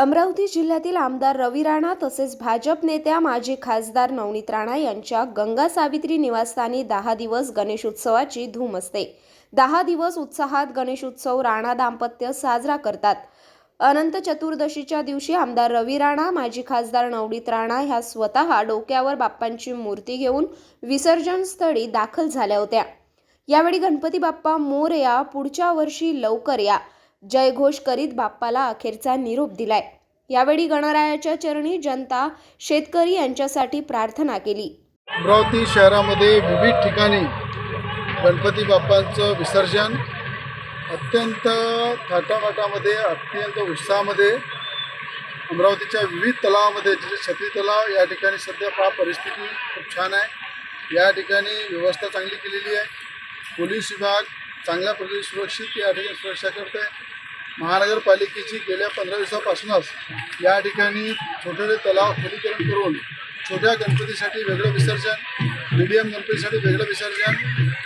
अमरावती जिल्ह्यातील आमदार रवी राणा तसेच भाजप नेत्या माजी खासदार नवनीत राणा यांच्या गंगा सावित्री निवासस्थानी दहा दिवस गणेशोत्सवाची धूम असते. दहा दिवस उत्साहात गणेशोत्सव राणा दाम्पत्य साजरा करतात. अनंत चतुर्दशीच्या दिवशी आमदार रवी राणा माजी खासदार नवनीत राणा ह्या स्वतः डोक्यावर बाप्पांची मूर्ती घेऊन विसर्जन स्थळी दाखल झाल्या होत्या. यावेळी गणपती बाप्पा मोरया पुढच्या वर्षी लवकर या. जयघोष करीत बाप्पाला अखेरचा निरोप दिलाय. यावेळी गणरायाच्या चरणी जनता शेतकरी यांच्यासाठी प्रार्थना केली. अमरावती शहरामध्ये विविध ठिकाणी गणपती बाप्पांचं विसर्जन अत्यंत थाटामाटामध्ये अत्यंत उत्साहामध्ये अमरावतीच्या विविध तलावामध्ये जसे छत्री तलाव या ठिकाणी सध्या पहा परिस्थिती खूप छान आहे. या ठिकाणी व्यवस्था चांगली केलेली आहे. पोलीस विभाग चांगल्या पद्धतीने सुरक्षित या ठिकाणी सुरक्षा करत आहे महानगरपालिकेची गेल्या पंधरा दिवसापासूनच या ठिकाणी छोटे छोटे तलाव खोलीकरण करून छोट्या गणपतीसाठी वेगळं विसर्जन मीडियम गणपतीसाठी वेगळं विसर्जन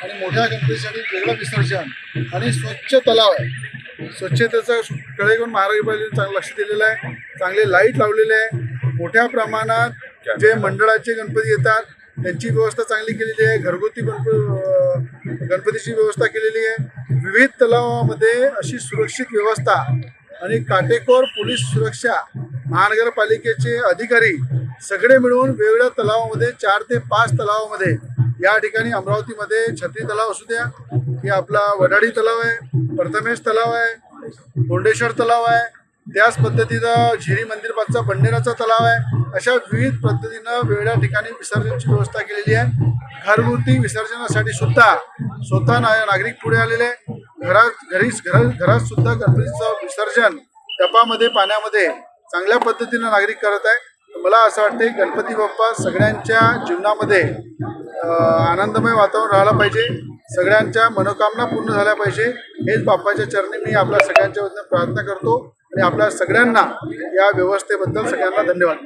आणि मोठ्या गणपतीसाठी वेगळं विसर्जन आणि स्वच्छ तलाव आहे. स्वच्छतेचं कडे घेऊन महानगरपालिकेने चांगलं लक्ष दिलेलं आहे. चांगले लाइट लावलेले आहे. मोठ्या प्रमाणात जे मंडळाचे गणपती येतात त्यांची व्यवस्था चांगली केलेली आहे. घरगुती गणप गणपतीची व्यवस्था केलेली आहे. विविध तलावामध्ये अशी सुरक्षित व्यवस्था आणि काटेकोर पोलीस सुरक्षा महानगरपालिकेचे अधिकारी सगळे मिळून वेगवेगळ्या तलावामध्ये चार ते पाच तलावामध्ये या ठिकाणी अमरावतीमध्ये छत्री तलाव असू द्या की आपला वडाडी तलाव आहे प्रथमेश तलाव आहे कोंडेश्वर तलाव आहे त्याच पद्धतीचा झिरी मंदिरपासचा बंडेराचा तलाव आहे. अशा विविध पद्धतीनं वेगळ्या ठिकाणी विसर्जनची व्यवस्था केलेली आहे. घरगुती विसर्जनासाठी सुद्धा स्वतः ना नागरिक पुढे आलेले आहे. घरात घरीच घर घरात सुद्धा गणपतीचं विसर्जन टपामध्ये पाण्यामध्ये चांगल्या पद्धतीनं नागरिक करत आहे. मला असं वाटते गणपती बाप्पा सगळ्यांच्या जीवनामध्ये आनंदमय वातावरण राहिलं पाहिजे. सगळ्यांच्या मनोकामना पूर्ण झाल्या पाहिजे. हेच बाप्पाच्या चरणी मी आपल्या सगळ्यांच्या वतीनं प्रार्थना करतो. आणि आपल्या सगळ्यांना या व्यवस्थेबद्दल सगळ्यांना धन्यवाद.